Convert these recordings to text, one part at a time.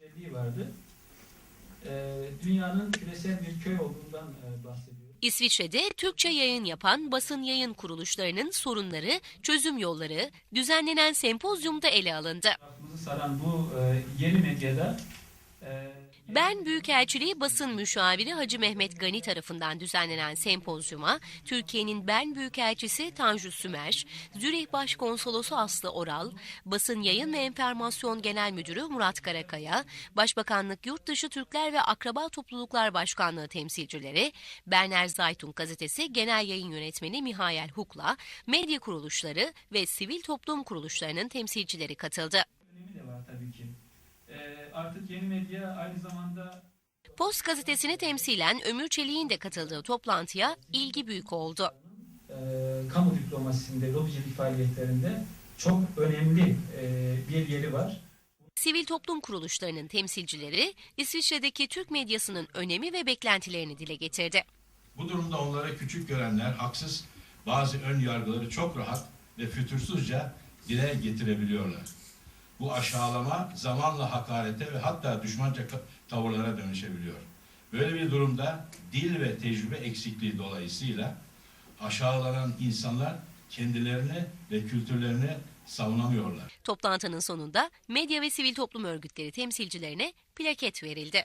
özelliği vardı. Ee, dünyanın küresel bir köy olduğundan e, bahsediyor. İsviçre'de Türkçe yayın yapan basın yayın kuruluşlarının sorunları, çözüm yolları düzenlenen sempozyumda ele alındı. Etrafımızı saran bu e, yeni medyada e, Ben Büyükelçiliği basın müşaviri Hacı Mehmet Gani tarafından düzenlenen sempozyuma Türkiye'nin Ben Büyükelçisi Tanju Sümer, Zürih Başkonsolosu Aslı Oral, Basın Yayın ve Enformasyon Genel Müdürü Murat Karakaya, Başbakanlık Yurtdışı Türkler ve Akraba Topluluklar Başkanlığı temsilcileri, Berner Zaytun Gazetesi Genel Yayın Yönetmeni Mihail Hukla, medya kuruluşları ve sivil toplum kuruluşlarının temsilcileri katıldı. önemi de var tabii ki. Artık yeni medya aynı zamanda Post gazetesini temsilen Ömür Çelik'in de katıldığı toplantıya ilgi büyük oldu. e, kamu diplomasisinde, lobicilik faaliyetlerinde çok önemli e, bir yeri var. Sivil toplum kuruluşlarının temsilcileri İsviçre'deki Türk medyasının önemi ve beklentilerini dile getirdi. Bu durumda onlara küçük görenler haksız bazı ön yargıları çok rahat ve fütursuzca dile getirebiliyorlar. Bu aşağılama zamanla hakarete ve hatta düşmanca tavırlara dönüşebiliyor. Böyle bir durumda dil ve tecrübe eksikliği dolayısıyla aşağılanan insanlar kendilerini ve kültürlerini savunamıyorlar. Toplantının sonunda medya ve sivil toplum örgütleri temsilcilerine plaket verildi.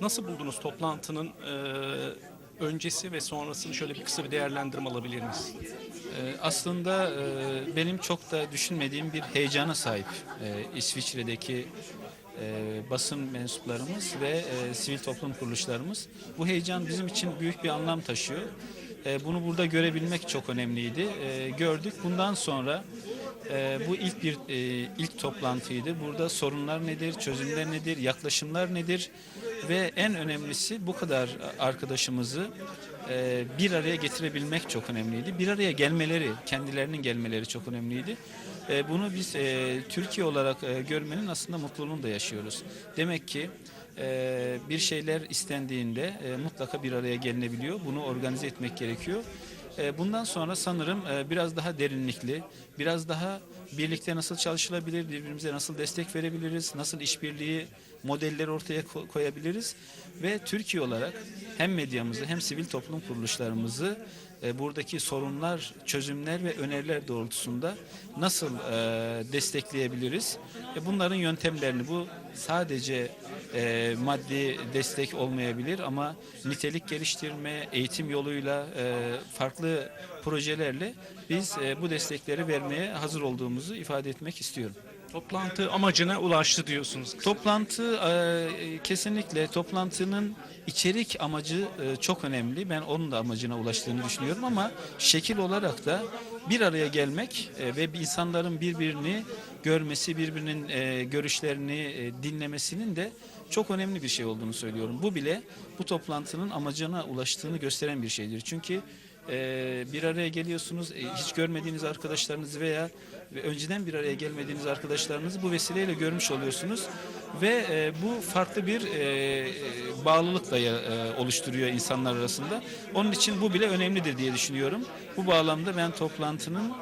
Nasıl buldunuz toplantının e, öncesi ve sonrasını şöyle bir kısa bir değerlendirme alabilir miyiz? Ee, Aslında e, benim çok da düşünmediğim bir heyecana sahip e, İsviçre'deki e, basın mensuplarımız ve sivil toplum kuruluşlarımız. Bu heyecan bizim için büyük bir anlam taşıyor. Bunu burada görebilmek çok önemliydi. Gördük. Bundan sonra e, bu ilk bir e, ilk toplantıydı. Burada sorunlar nedir, çözümler nedir, yaklaşımlar nedir ve en önemlisi bu kadar arkadaşımızı e, bir araya getirebilmek çok önemliydi. Bir araya gelmeleri, kendilerinin gelmeleri çok önemliydi. E, Bunu biz e, Türkiye olarak e, görmenin aslında mutluluğunu da yaşıyoruz. Demek ki e, bir şeyler istendiğinde e, mutlaka bir araya gelinebiliyor. Bunu organize etmek gerekiyor. E, Bundan sonra sanırım e, biraz daha derinlikli, biraz daha birlikte nasıl çalışılabilir, birbirimize nasıl destek verebiliriz, nasıl işbirliği modelleri ortaya ko- koyabiliriz ve Türkiye olarak hem medyamızı hem sivil toplum kuruluşlarımızı e, buradaki sorunlar, çözümler ve öneriler doğrultusunda nasıl e, destekleyebiliriz? Bunların yöntemlerini bu sadece e, maddi destek olmayabilir ama nitelik geliştirme, eğitim yoluyla e, farklı projelerle biz e, bu destekleri vermeye hazır olduğumuzu ifade etmek istiyorum. Toplantı amacına ulaştı diyorsunuz. Toplantı e, kesinlikle toplantının içerik amacı e, çok önemli. Ben onun da amacına ulaştığını düşünüyorum ama şekil olarak da bir araya gelmek e, ve insanların birbirini görmesi, birbirinin e, görüşlerini e, dinlemesinin de çok önemli bir şey olduğunu söylüyorum. Bu bile bu toplantının amacına ulaştığını gösteren bir şeydir. Çünkü e, bir araya geliyorsunuz, e, hiç görmediğiniz arkadaşlarınız veya ve önceden bir araya gelmediğiniz arkadaşlarınızı bu vesileyle görmüş oluyorsunuz ve e, bu farklı bir e, e, bağlılık da e, oluşturuyor insanlar arasında. Onun için bu bile önemlidir diye düşünüyorum. Bu bağlamda ben toplantının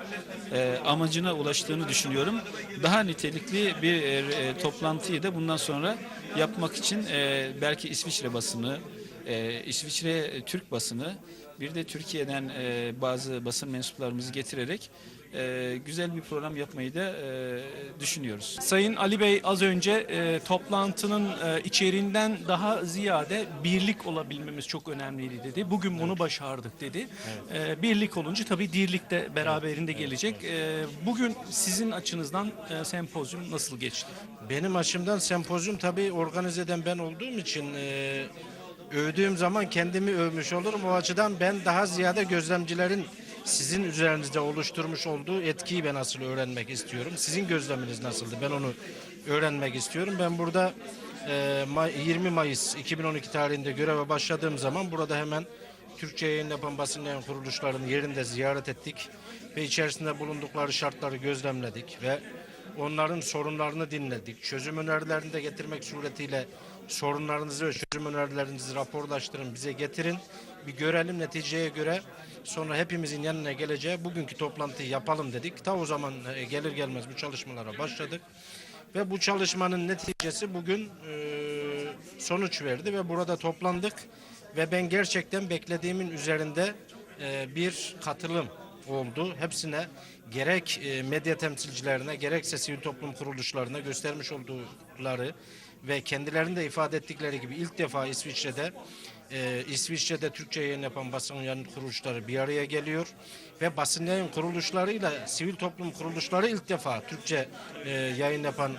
e, amacına ulaştığını düşünüyorum. Daha nitelikli bir e, e, toplantıyı da bundan sonra yapmak için e, belki İsviçre basını, e, İsviçre Türk basını bir de Türkiye'den e, bazı basın mensuplarımızı getirerek e, güzel bir program yapmayı da e, düşünüyoruz. Sayın Ali Bey az önce e, toplantının e, içeriğinden daha ziyade birlik olabilmemiz çok önemliydi dedi. Bugün bunu başardık dedi. E, birlik olunca tabii dirlik de beraberinde gelecek. E, bugün sizin açınızdan e, sempozyum nasıl geçti? Benim açımdan sempozyum tabii organize eden ben olduğum için e, övdüğüm zaman kendimi övmüş olurum. O açıdan ben daha ziyade gözlemcilerin sizin üzerinizde oluşturmuş olduğu etkiyi ben asıl öğrenmek istiyorum. Sizin gözleminiz nasıldı? Ben onu öğrenmek istiyorum. Ben burada e, May- 20 Mayıs 2012 tarihinde göreve başladığım zaman burada hemen Türkçe yayın yapan basın yayın kuruluşlarının yerinde ziyaret ettik ve içerisinde bulundukları şartları gözlemledik ve onların sorunlarını dinledik. Çözüm önerilerini de getirmek suretiyle sorunlarınızı ve çözüm önerilerinizi raporlaştırın, bize getirin. bir görelim neticeye göre sonra hepimizin yanına geleceği bugünkü toplantıyı yapalım dedik. Ta o zaman e, gelir gelmez bu çalışmalara başladık. Ve bu çalışmanın neticesi bugün e, sonuç verdi ve burada toplandık. Ve ben gerçekten beklediğimin üzerinde e, bir katılım oldu. Hepsine gerek e, medya temsilcilerine gerekse sivil toplum kuruluşlarına göstermiş oldukları ve kendilerinin de ifade ettikleri gibi ilk defa İsviçre'de e, İsviçre'de Türkçe yayın yapan basın yayın kuruluşları bir araya geliyor ve basın yayın kuruluşlarıyla sivil toplum kuruluşları ilk defa Türkçe e, yayın yapan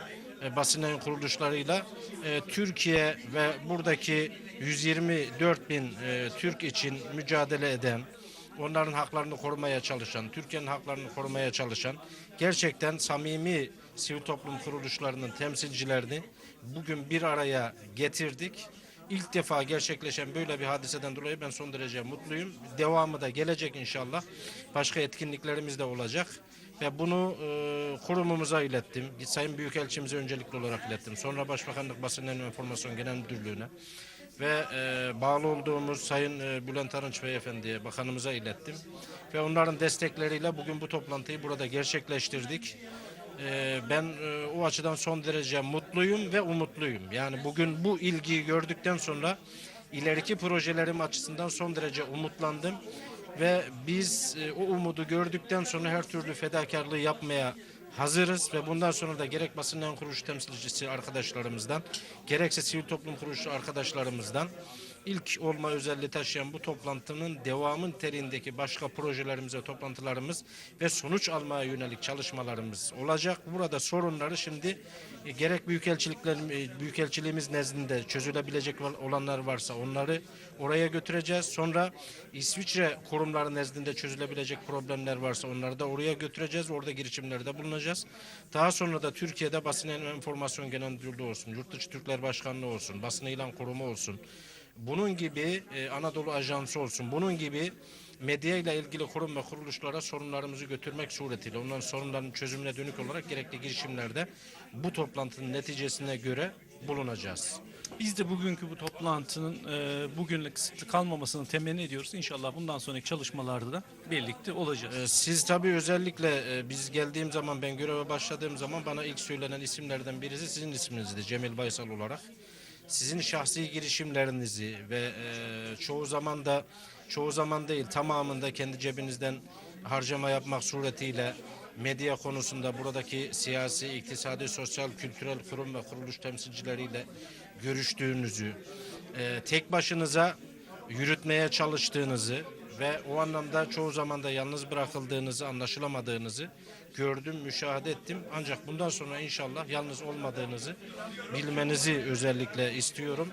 e, basın yayın kuruluşlarıyla e, Türkiye ve buradaki 124 bin e, Türk için mücadele eden, onların haklarını korumaya çalışan, Türkiye'nin haklarını korumaya çalışan gerçekten samimi sivil toplum kuruluşlarının temsilcilerini bugün bir araya getirdik. İlk defa gerçekleşen böyle bir hadiseden dolayı ben son derece mutluyum. Devamı da gelecek inşallah. Başka etkinliklerimiz de olacak. Ve bunu e, kurumumuza ilettim. Sayın Büyükelçimize öncelikli olarak ilettim. Sonra Başbakanlık Basın Enformasyon Genel Müdürlüğü'ne ve e, bağlı olduğumuz Sayın e, Bülent Arınç Beyefendi'ye, bakanımıza ilettim. Ve onların destekleriyle bugün bu toplantıyı burada gerçekleştirdik. E, ben e, o açıdan son derece mutluyum ve umutluyum. Yani bugün bu ilgiyi gördükten sonra ileriki projelerim açısından son derece umutlandım. Ve biz e, o umudu gördükten sonra her türlü fedakarlığı yapmaya hazırız ve bundan sonra da gerek basın yayın kuruluş temsilcisi arkadaşlarımızdan gerekse sivil toplum kuruluşu arkadaşlarımızdan ilk olma özelliği taşıyan bu toplantının devamın terindeki başka projelerimize, toplantılarımız ve sonuç almaya yönelik çalışmalarımız olacak. Burada sorunları şimdi e, gerek büyükelçilikler, e, büyükelçiliğimiz nezdinde çözülebilecek olanlar varsa onları oraya götüreceğiz. Sonra İsviçre kurumları nezdinde çözülebilecek problemler varsa onları da oraya götüreceğiz. Orada girişimlerde bulunacağız. Daha sonra da Türkiye'de basın enformasyon genel müdürlüğü olsun, yurt dışı Türkler Başkanlığı olsun, basın ilan kurumu olsun. Bunun gibi e, Anadolu Ajansı olsun. Bunun gibi medya ile ilgili kurum ve kuruluşlara sorunlarımızı götürmek suretiyle onların sorunlarının çözümüne dönük olarak gerekli girişimlerde bu toplantının neticesine göre bulunacağız. Biz de bugünkü bu toplantının e, bugünlük kısıtlı kalmamasını temenni ediyoruz. İnşallah bundan sonraki çalışmalarda da birlikte olacağız. Ee, Siz tabii özellikle e, biz geldiğim zaman ben göreve başladığım zaman bana ilk söylenen isimlerden birisi sizin isminizdi Cemil Baysal olarak. Sizin şahsi girişimlerinizi ve e, çoğu zaman da çoğu zaman değil tamamında kendi cebinizden harcama yapmak suretiyle medya konusunda buradaki siyasi, iktisadi, sosyal, kültürel kurum ve kuruluş temsilcileriyle görüştüğünüzü, e, tek başınıza yürütmeye çalıştığınızı ve o anlamda çoğu zaman da yalnız bırakıldığınızı, anlaşılamadığınızı gördüm, müşahede ettim. Ancak bundan sonra inşallah yalnız olmadığınızı bilmenizi özellikle istiyorum.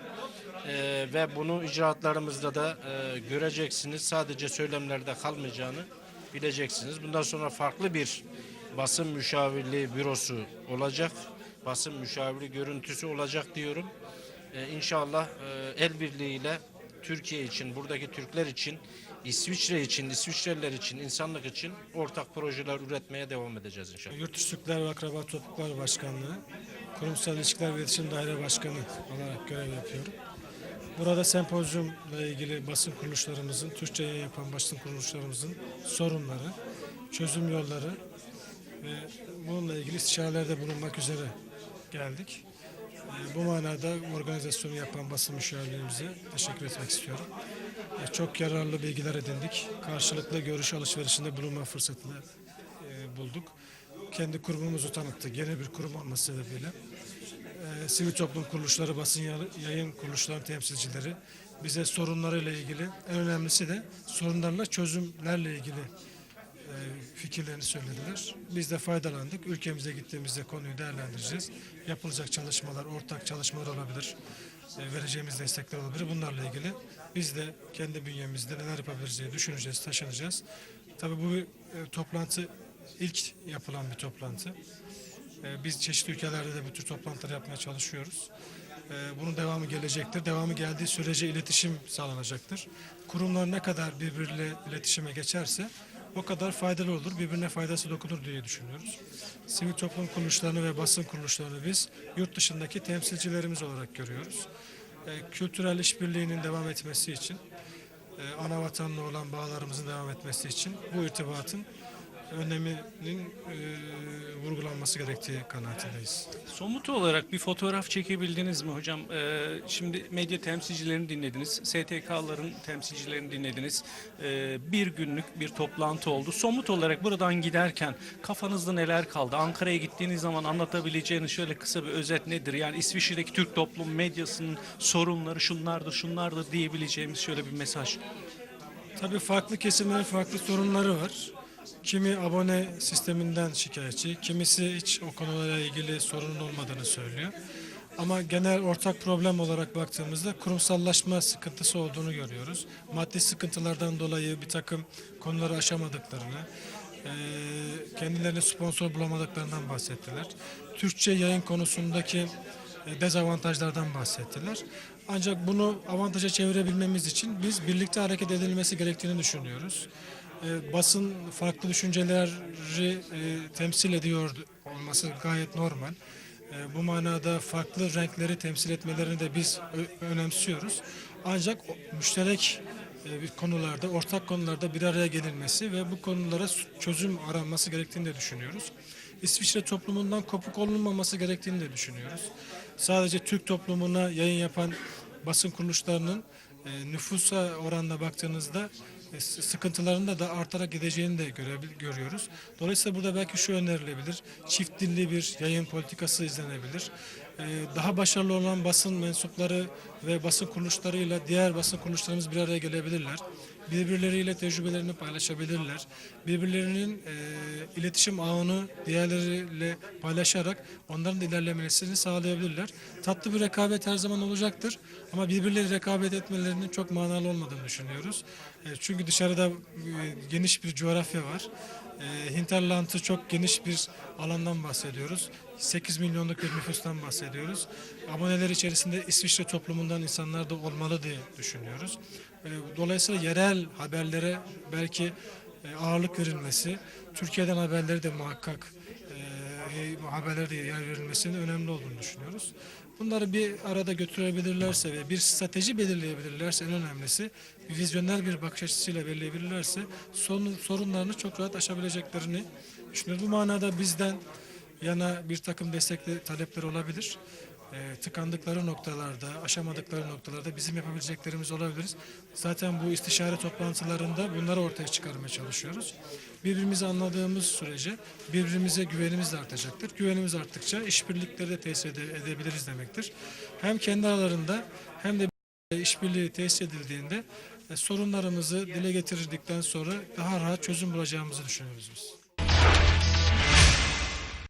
Ee, ve bunu icraatlarımızda da e, göreceksiniz. Sadece söylemlerde kalmayacağını bileceksiniz. Bundan sonra farklı bir basın müşavirliği bürosu olacak. Basın müşaviri görüntüsü olacak diyorum. Ee, inşallah e, el birliğiyle Türkiye için, buradaki Türkler için, İsviçre için, İsviçreliler için, insanlık için ortak projeler üretmeye devam edeceğiz inşallah. Yurt Türkler ve Akraba Topluluklar Başkanlığı, Kurumsal İlişkiler ve İletişim Daire Başkanı olarak görev yapıyorum. Burada sempozyumla ilgili basın kuruluşlarımızın, Türkçe yapan basın kuruluşlarımızın sorunları, çözüm yolları ve bununla ilgili istişarelerde bulunmak üzere geldik. Ee, Bu manada organizasyonu yapan basın müşavirlerimize teşekkür etmek istiyorum. Çok yararlı bilgiler edindik. Karşılıklı görüş alışverişinde bulunma fırsatını e, bulduk. Kendi kurumumuzu tanıttık. Yeni bir kurum olması sebebiyle. Ee, Sivil toplum kuruluşları, basın yayın- yayın kuruluşları temsilcileri bize sorunlarıyla ilgili, en önemlisi de sorunlarla çözümlerle ilgili e, fikirlerini söylediler. Biz de faydalandık. Ülkemize gittiğimizde konuyu değerlendireceğiz. Yapılacak çalışmalar, ortak çalışmalar olabilir. Vereceğimiz destekler olabilir. Bunlarla ilgili biz de kendi bünyemizde neler yapabiliriz diye düşüneceğiz, taşınacağız. Tabii bu e, toplantı ilk yapılan bir toplantı. E, Biz çeşitli ülkelerde de bu tür toplantılar yapmaya çalışıyoruz. E, Bunun devamı gelecektir. Devamı geldiği sürece iletişim sağlanacaktır. Kurumlar ne kadar birbiriyle iletişime geçerse o kadar faydalı olur, birbirine faydası dokunur diye düşünüyoruz. Sivil toplum kuruluşlarını ve basın kuruluşlarını biz yurt dışındaki temsilcilerimiz olarak görüyoruz. E, Kültürel işbirliğinin devam etmesi için e, ana vatanla olan bağlarımızın devam etmesi için bu irtibatın öneminin e, vurgulanması gerektiği kanaatindeyiz. Somut olarak bir fotoğraf çekebildiniz mi hocam? Ee, şimdi medya temsilcilerini dinlediniz, STK'ların temsilcilerini dinlediniz. Ee, bir günlük bir toplantı oldu. Somut olarak buradan giderken kafanızda neler kaldı? Ankara'ya gittiğiniz zaman anlatabileceğiniz şöyle kısa bir özet nedir? Yani İsviçre'deki Türk toplum medyasının sorunları şunlardır, şunlardır diyebileceğimiz şöyle bir mesaj. Tabii farklı kesimlerin farklı sorunları var. Kimi abone sisteminden şikayetçi, kimisi hiç o konularla ilgili sorunun olmadığını söylüyor. Ama genel ortak problem olarak baktığımızda kurumsallaşma sıkıntısı olduğunu görüyoruz. Maddi sıkıntılardan dolayı bir takım konuları aşamadıklarını, kendilerine sponsor bulamadıklarından bahsettiler. Türkçe yayın konusundaki dezavantajlardan bahsettiler. Ancak bunu avantaja çevirebilmemiz için biz birlikte hareket edilmesi gerektiğini düşünüyoruz. E, basın farklı düşünceleri e, temsil ediyor olması gayet normal. E, bu manada farklı renkleri temsil etmelerini de biz önemsiyoruz. Ancak müşterek e, konularda, ortak konularda bir araya gelinmesi ve bu konulara çözüm aranması gerektiğini de düşünüyoruz. İsviçre toplumundan kopuk olunmaması gerektiğini de düşünüyoruz. Sadece Türk toplumuna yayın yapan basın kuruluşlarının e, nüfusa oranla baktığınızda e, sıkıntılarında da artarak gideceğini de görebil- görüyoruz. Dolayısıyla burada belki şu önerilebilir. Çift dilli bir yayın politikası izlenebilir. E, Daha başarılı olan basın mensupları ve basın kuruluşlarıyla diğer basın kuruluşlarımız bir araya gelebilirler. Birbirleriyle tecrübelerini paylaşabilirler. Birbirlerinin e, iletişim ağını diğerleriyle paylaşarak onların da ilerlemesini sağlayabilirler. Tatlı bir rekabet her zaman olacaktır ama birbirleri rekabet etmelerinin çok manalı olmadığını düşünüyoruz. E, çünkü dışarıda e, geniş bir coğrafya var. E, Hinterland'ı çok geniş bir alandan bahsediyoruz. 8 milyonluk bir nüfustan bahsediyoruz. Aboneler içerisinde İsviçre toplumundan insanlar da olmalı diye düşünüyoruz. E, Dolayısıyla yerel haberlere belki e, ağırlık verilmesi, Türkiye'den haberleri de muhakkak e, haberlere de yer verilmesinin önemli olduğunu düşünüyoruz. Bunları bir arada götürebilirlerse ve bir strateji belirleyebilirlerse en önemlisi bir vizyoner bir bakış açısıyla belirleyebilirlerse sorun, sorunlarını çok rahat aşabileceklerini düşünüyoruz. Bu manada bizden yana bir takım destek talepler olabilir. E, tıkandıkları noktalarda, aşamadıkları noktalarda bizim yapabileceklerimiz olabilir. Zaten bu istişare toplantılarında bunları ortaya çıkarmaya çalışıyoruz. Birbirimizi anladığımız sürece birbirimize güvenimiz de artacaktır. Güvenimiz arttıkça işbirlikleri de tesis ede- edebiliriz demektir. Hem kendi aralarında hem de işbirliği tesis edildiğinde e, sorunlarımızı dile getirdikten sonra daha rahat çözüm bulacağımızı düşünüyoruz biz.